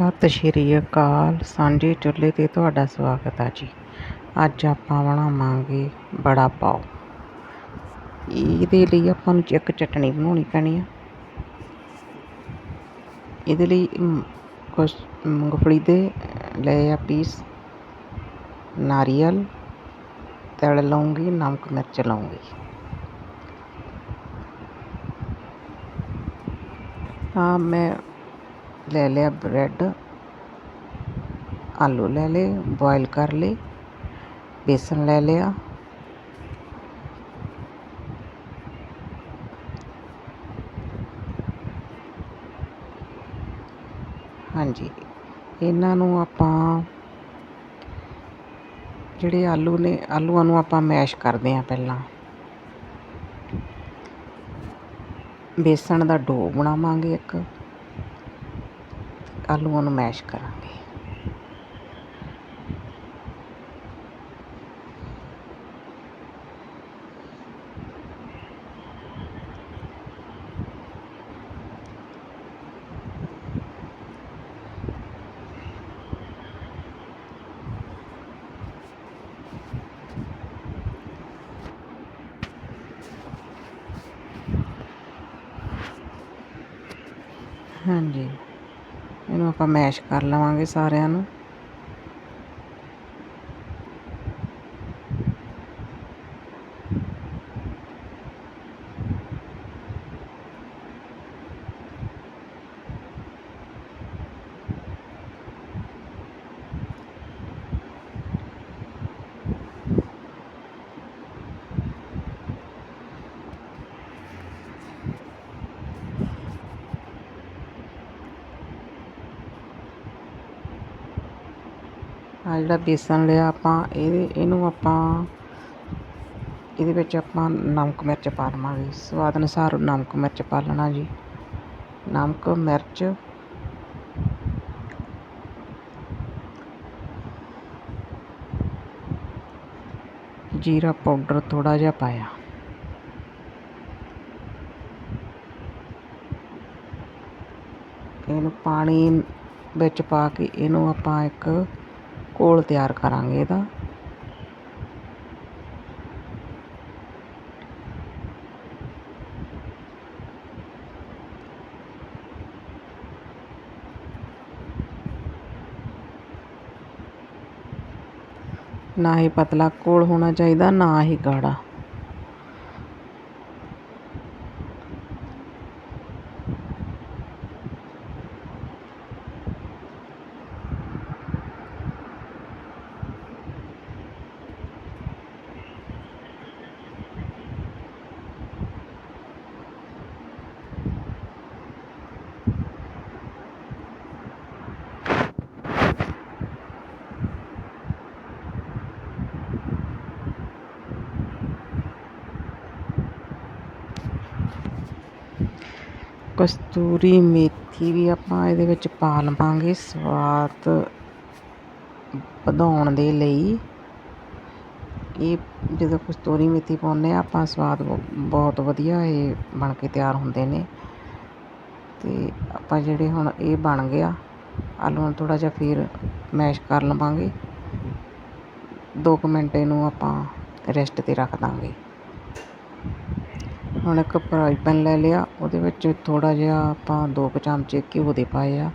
ਸਤਿ ਸ਼੍ਰੀ ਅਕਾਲ। ਸਾਂਝੇ ਚੁੱਲ੍ਹੇ 'ਤੇ ਤੁਹਾਡਾ ਸਵਾਗਤ ਆ ਜੀ। ਅੱਜ ਆਪਾਂ ਬਣਾਵਾਂਗੇ ਬੜਾ ਪਾਓ। ਇਹਦੇ ਲਈ ਆਪਾਂ ਨੂੰ ਇੱਕ ਚਟਣੀ ਬਣਾਉਣੀ ਪੈਣੀ ਆ। ਇਹਦੇ ਲਈ ਕੁਛ ਮੂੰਗਫਲੀ ਦੇ ਲਏ ਆ ਪੀਸ, ਨਾਰੀਅਲ, ਤਿਲ ਲਊਂਗੀ, ਨਮਕ ਮਿਰਚ ਲਊਂਗੀ। ਹਾਂ ਮੈਂ ਲੈ ਲਿਆ ਬ੍ਰੈਡ, ਆਲੂ ਲੈ ਲਏ, ਬੋਇਲ ਕਰ ਲਏ, ਬੇਸਨ ਲੈ ਲਿਆ। ਹਾਂਜੀ, ਇਹਨਾਂ ਨੂੰ ਆਪਾਂ ਜਿਹੜੇ ਆਲੂ ਨੇ, ਆਲੂਆਂ ਨੂੰ ਆਪਾਂ ਮੈਸ਼ ਕਰਦੇ ਹਾਂ ਪਹਿਲਾਂ। ਬੇਸਣ ਦਾ ਡੋ ਬਣਾਵਾਂਗੇ ਇੱਕ। ਆਲੂਆਂ ਨੂੰ ਮੈਸ਼ ਕਰਾਂਗੇ। ਹਾਂਜੀ। ਇਹਨੂੰ ਆਪਾਂ ਮੈਸ਼ ਕਰ ਲਵਾਂਗੇ ਸਾਰਿਆਂ ਨੂੰ। ਆ ਜਿਹੜਾ ਬੇਸਣ ਲਿਆ ਆਪਾਂ ਇਹਦੇ ਇਹਨੂੰ ਆਪਾਂ, ਇਹਦੇ ਵਿੱਚ ਆਪਾਂ ਨਮਕ ਮਿਰਚ ਪਾ ਲਵਾਂਗੇ ਸਵਾਦ ਅਨੁਸਾਰ ਨਮਕ ਮਿਰਚ ਪਾ ਲੈਣਾ ਜੀ। ਨਮਕ, ਮਿਰਚ, ਜੀਰਾ ਪਾਊਡਰ ਥੋੜਾ ਜਿਹਾ ਪਾਇਆ। ਇਹਨੂੰ ਪਾਣੀ ਵਿੱਚ ਪਾ ਕੇ ਇਹਨੂੰ ਆਪਾਂ ਇੱਕ ਘੋਲ ਤਿਆਰ ਕਰਾਂਗੇ ਇਹਦਾ ਨਾ ਹੀ ਪਤਲਾ ਘੋਲ ਹੋਣਾ ਚਾਹੀਦਾ ਨਾ ਹੀ ਗਾੜਾ ਕਸਤੂਰੀ ਮੇਥੀ ਵੀ ਆਪਾਂ ਇਹਦੇ ਵਿੱਚ ਪਾ ਲਵਾਂਗੇ ਸਵਾਦ ਵਧਾਉਣ ਦੇ ਲਈ। ਇਹ ਜਦੋਂ ਕਸਤੂਰੀ ਮੇਥੀ ਪਾਉਂਦੇ ਆ ਆਪਾਂ ਸਵਾਦ ਬ- ਬਹੁਤ ਵਧੀਆ ਇਹ ਬਣ ਕੇ ਤਿਆਰ ਹੁੰਦੇ ਨੇ। ਤੇ ਆਪਾਂ ਜਿਹੜੇ ਹੁਣ ਇਹ ਬਣ ਗਿਆ ਆਲੂ ਨੂੰ ਥੋੜਾ ਜਿਹਾ ਫਿਰ ਮੈਸ਼ ਕਰ ਲਵਾਂਗੇ। 2 ਮਿੰਟ ਇਹਨੂੰ ਆਪਾਂ ਰੈਸਟ ਤੇ ਰੱਖ ਦਾਂਗੇ। ਹੁਣ ਇੱਕ ਫਰਾਈ ਪੈਨ ਲੈ ਲਿਆ, ਉਹਦੇ ਵਿੱਚ ਥੋੜਾ ਜਿਹਾ ਆਪਾਂ ਦੋ ਕੁ ਚਮਚੇ ਘਿਓ ਦੇ ਪਾਏ ਆ।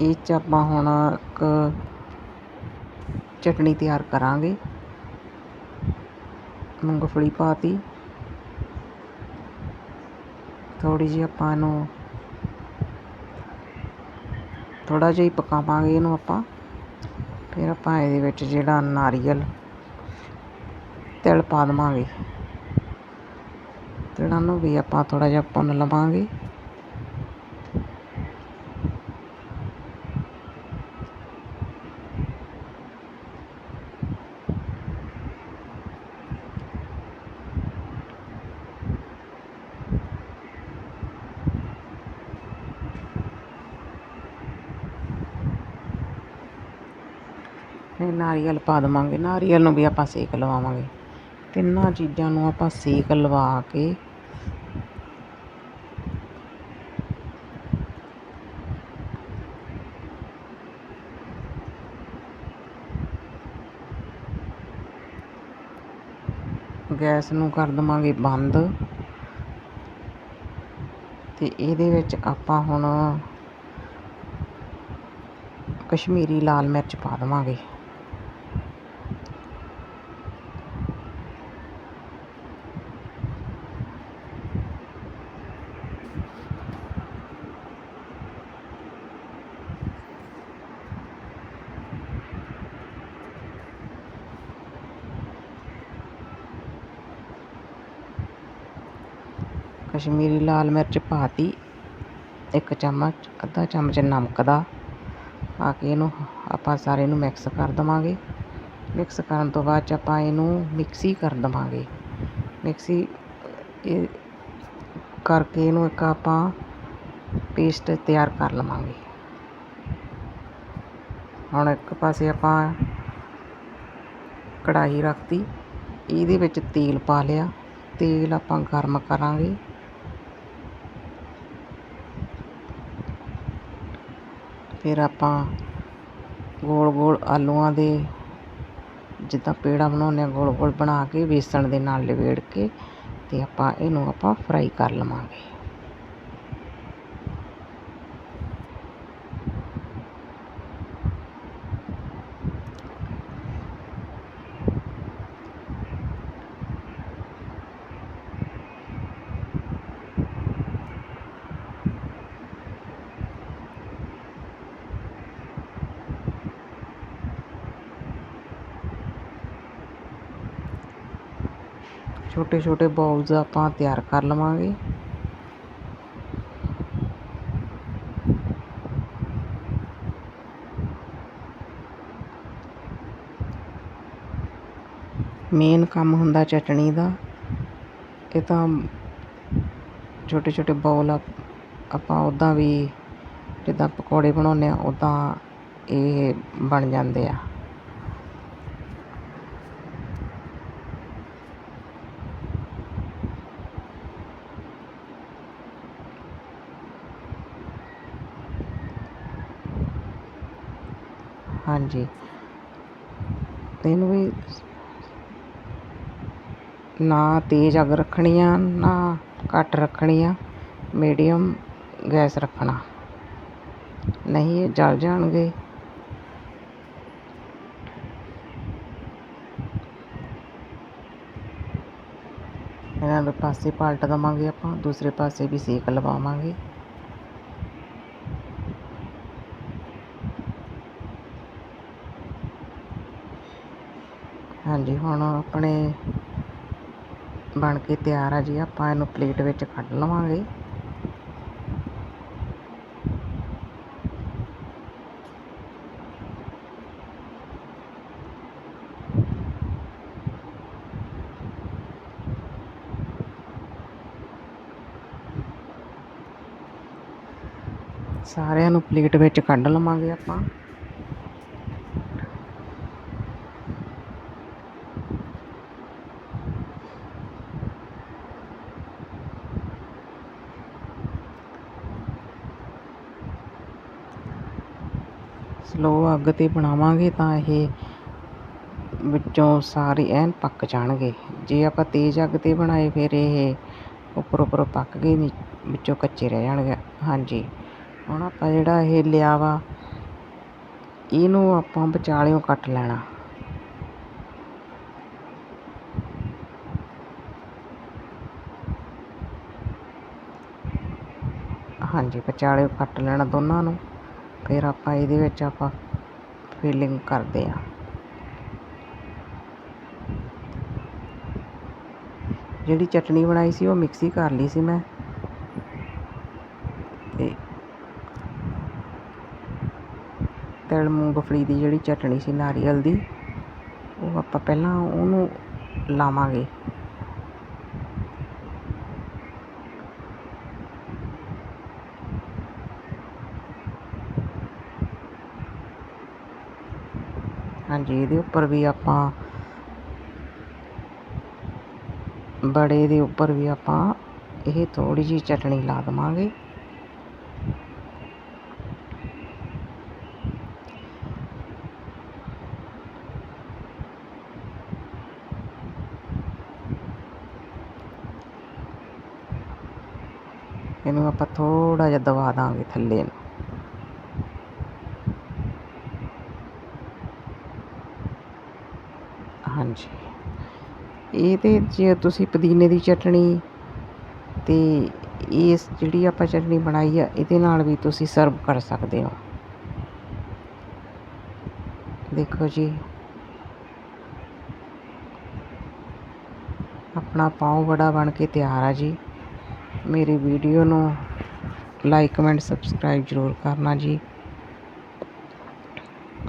ਇਹ ਚ ਆਪਾਂ ਹੁਣ ਇੱਕ ਚਟਣੀ ਤਿਆਰ ਕਰਾਂਗੇ। ਮੂੰਗਫਲੀ ਪਾਤੀ। ਥੋੜੀ ਜਿਹੀ ਆਪਾਂ ਇਹਨੂੰ ਥੋੜਾ ਜਿਹਾ ਹੀ ਪਕਾਵਾਂਗੇ ਇਹਨੂੰ ਆਪਾਂ। ਫਿਰ ਆਪਾਂ ਇਹਦੇ ਵਿੱਚ ਜਿਹੜਾ ਨਾਰੀਅਲ ਤਿਲ ਪਾ ਦੇਵਾਂਗੇ। ਤਿਲਾਂ ਨੂੰ ਵੀ ਆਪਾਂ ਥੋੜਾ ਜਿਹਾ ਭੁੰਨ ਲਵਾਂਗੇ। ਨਾਰੀਅਲ ਪਾ ਦੇਵਾਂਗੇ। ਨਾਰੀਅਲ ਨੂੰ ਵੀ ਆਪਾਂ ਸੇਕ ਲਵਾਵਾਂਗੇ। ਤਿੰਨਾਂ ਚੀਜ਼ਾਂ ਨੂੰ ਆਪਾਂ ਸੇਕ ਲਵਾ ਕੇ ਗੈਸ ਨੂੰ ਕਰ ਦਵਾਂਗੇ ਬੰਦ। ਤੇ ਇਹਦੇ ਵਿੱਚ ਆਪਾਂ ਹੁਣ ਕਸ਼ਮੀਰੀ ਲਾਲ ਮਿਰਚ ਪਾ ਦਵਾਂਗੇ। ਕਸ਼ਮੀਰੀ ਲਾਲ ਮਿਰਚ ਪਾਤੀ, ਇੱਕ ਚਮਚ, ਅੱਧਾ ਚਮਚ ਨਮਕ ਦਾ। ਪਾ ਕੇ ਇਹਨੂੰ ਆਪਾਂ ਸਾਰੇ ਨੂੰ ਮਿਕਸ ਕਰ ਦੇਵਾਂਗੇ। ਮਿਕਸ ਕਰਨ ਤੋਂ ਬਾਅਦ 'ਚ ਆਪਾਂ ਇਹਨੂੰ ਮਿਕਸੀ ਕਰ ਦੇਵਾਂਗੇ। ਮਿਕਸੀ ਇਹ ਕਰਕੇ ਇਹਨੂੰ ਇੱਕ ਆਪਾਂ ਪੇਸਟ ਤਿਆਰ ਕਰ ਲਵਾਂਗੇ। ਹੁਣ ਇੱਕ ਪਾਸੇ ਆਪਾਂ ਕੜਾਹੀ ਰੱਖਤੀ। ਇਹਦੇ ਵਿੱਚ ਤੇਲ ਪਾ ਲਿਆ। ਤੇਲ ਆਪਾਂ ਗਰਮ ਕਰਾਂਗੇ। ਫਿਰ ਆਪਾਂ ਗੋਲ ਗੋਲ ਆਲੂਆਂ ਦੇ ਜਿੱਦਾਂ ਪੇੜਾ ਬਣਾਉਂਦੇ ਹਾਂ, ਗੋਲ ਗੋਲ ਬਣਾ ਕੇ ਬੇਸਣ ਦੇ ਨਾਲ ਲਪੇਟ ਕੇ ਅਤੇ ਆਪਾਂ ਇਹਨੂੰ ਆਪਾਂ ਫਰਾਈ ਕਰ ਲਵਾਂਗੇ। ਛੋਟੇ ਛੋਟੇ ਬਾਉਲਸ ਆਪਾਂ ਤਿਆਰ ਕਰ ਲਵਾਂਗੇ ਮੇਨ ਕੰਮ ਹੁੰਦਾ ਚਟਣੀ ਦਾ ਇਹ ਤਾਂ ਛੋਟੇ ਛੋਟੇ ਬਾਉਲ ਆਪਾਂ ਉੱਦਾਂ ਵੀ ਜਿੱਦਾਂ ਪਕੌੜੇ ਬਣਾਉਂਦੇ ਆ ਉੱਦਾਂ ਇਹ ਬਣ ਜਾਂਦੇ ਆ ਹਾਂਜੀ। ਤੇ ਇਹਨੂੰ ਵੀ ਨਾ ਤੇਜ਼ ਅੱਗ ਰੱਖਣੀ ਆ, ਨਾ ਘੱਟ ਰੱਖਣੀ ਆ ਮੀਡੀਅਮ ਗੈਸ ਰੱਖਣਾ। ਨਹੀਂ, ਇਹ ਜਲ ਜਾਣਗੇ। ਇਹਨਾਂ ਦੇ ਪਾਸੇ ਪਲਟ ਦੇਵਾਂਗੇ ਆਪਾਂ, ਦੂਸਰੇ ਪਾਸੇ ਵੀ ਸੇਕ ਲਵਾਵਾਂਗੇ। ਹਾਂਜੀ, ਹੁਣ ਆਪਣੇ ਬਣ ਕੇ ਤਿਆਰ ਆ ਜੀ, ਆਪਾਂ ਇਹਨੂੰ ਪਲੇਟ ਵਿੱਚ ਕੱਢ ਲਵਾਂਗੇ। ਸਾਰਿਆਂ ਨੂੰ ਪਲੇਟ ਵਿੱਚ ਕੱਢ ਲਵਾਂਗੇ ਆਪਾਂ। ਸਲੋਅ ਅੱਗ 'ਤੇ ਬਣਾਵਾਂਗੇ ਤਾਂ ਇਹ ਵਿੱਚੋਂ ਸਾਰੇ ਐਨ ਪੱਕ ਜਾਣਗੇ। ਜੇ ਆਪਾਂ ਤੇਜ਼ ਅੱਗ 'ਤੇ ਬਣਾਏ, ਫਿਰ ਇਹ ਉੱਪਰ ਉੱਪਰ ਪੱਕ ਗਏ, ਨੀ, ਵਿੱਚੋਂ ਕੱਚੇ ਰਹਿ ਜਾਣਗੇ। ਹਾਂਜੀ। ਹੁਣ ਆਪਾਂ ਜਿਹੜਾ ਇਹ ਲਿਆ ਵਾ, ਇਹਨੂੰ ਆਪਾਂ ਵਿਚਾਲਿਓਂ ਕੱਟ ਲੈਣਾ। ਹਾਂਜੀ, ਵਿਚਾਲਿਓਂ ਕੱਟ ਲੈਣਾ ਦੋਨਾਂ ਨੂੰ। ਫਿਰ ਆਪਾਂ ਇਹਦੇ ਵਿੱਚ ਆਪਾਂ ਫਿਲਿੰਗ ਕਰਦੇ ਆ ਜਿਹੜੀ ਚਟਣੀ ਬਣਾਈ ਸੀ ਉਹ ਮਿਕਸੀ ਕਰ ਲਈ ਸੀ ਮੈਂ। ਤੇ ਤਿਲ ਮੂੰਗਫਲੀ ਦੀ ਜਿਹੜੀ ਚਟਣੀ ਸੀ, ਨਾਰੀਅਲ ਦੀ, ਉਹ ਆਪਾਂ ਪਹਿਲਾਂ ਉਹਨੂੰ ਲਾਵਾਂਗੇ। ਹਾਂਜੀ, ਇਹਦੇ ਉੱਪਰ ਵੀ ਆਪਾਂ ਬੜੇ ਦੇ ਉੱਪਰ ਵੀ ਆਪਾਂ ਇਹ ਥੋੜੀ ਜੀ ਚਟਣੀ ਲਾ ਦਵਾਂਗੇ। ਇਹਨੂੰ ਆਪਾਂ ਥੋੜਾ ਜਿਹਾ ਦਬਾ ਦਾਂਗੇ ਥੱਲੇ ਨੂੰ। ਇਹਦੇ 'ਚ ਤੁਸੀਂ ਪੁਦੀਨੇ ਦੀ ਚਟਣੀ ਅਤੇ ਇਸ ਜਿਹੜੀ ਆਪਾਂ ਚਟਣੀ ਬਣਾਈ ਆ, ਇਹਦੇ ਨਾਲ ਵੀ ਤੁਸੀਂ ਸਰਵ ਕਰ ਸਕਦੇ ਹੋ। ਦੇਖੋ ਜੀ। ਆਪਣਾ ਪਾਓ ਵੜਾ ਬਣ ਕੇ ਤਿਆਰ ਆ ਜੀ। ਮੇਰੀ ਵੀਡੀਓ ਨੂੰ ਲਾਈਕ ਕਮੈਂਟ ਸਬਸਕ੍ਰਾਈਬ ਜ਼ਰੂਰ ਕਰਨਾ ਜੀ।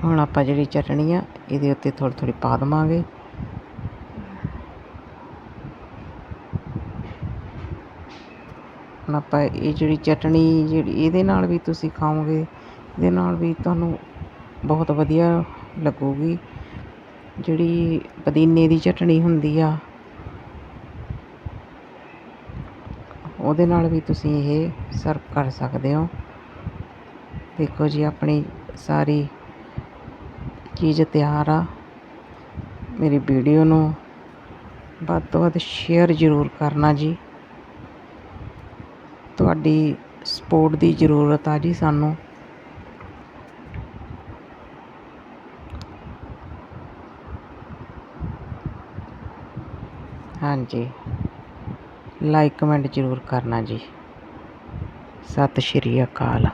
ਹੁਣ ਆਪਾਂ ਜਿਹੜੀ ਚਟਣੀ ਆ, ਇਹਦੇ ਉੱਤੇ ਥੋੜੀ ਥੋੜੀ ਪਾ ਦੇਵਾਂਗੇ। ਹੁਣ ਆਪਾਂ ਇਹ ਜਿਹੜੀ ਚਟਣੀ, ਜਿਹੜੀ ਇਹਦੇ ਨਾਲ ਵੀ ਤੁਸੀਂ ਖਾਓਗੇ, ਇਹਦੇ ਨਾਲ ਵੀ ਤੁਹਾਨੂੰ ਬਹੁਤ ਵਧੀਆ ਲੱਗੂਗੀ। ਜਿਹੜੀ ਪੁਦੀਨੇ ਦੀ ਚਟਣੀ ਹੁੰਦੀ ਆ, ਉਹਦੇ ਨਾਲ ਵੀ ਤੁਸੀਂ ਇਹ ਸਰਵ ਕਰ ਸਕਦੇ ਹੋ। ਦੇਖੋ ਜੀ, ਆਪਣੀ ਸਾਰੀ ਚੀਜ਼ ਤਿਆਰ ਆ। ਮੇਰੀ ਵੀਡੀਓ ਨੂੰ ਵੱਧ ਤੋਂ ਵੱਧ ਸ਼ੇਅਰ ਜ਼ਰੂਰ ਕਰਨਾ ਜੀ। ਤੁਹਾਡੀ ਸਪੋਰਟ ਦੀ ਜ਼ਰੂਰਤ ਆ ਜੀ ਸਾਨੂੰ। ਹਾਂਜੀ। ਲਾਈਕ ਕਮੈਂਟ ਜ਼ਰੂਰ ਕਰਨਾ ਜੀ। ਸਤਿ ਸ਼੍ਰੀ ਅਕਾਲ।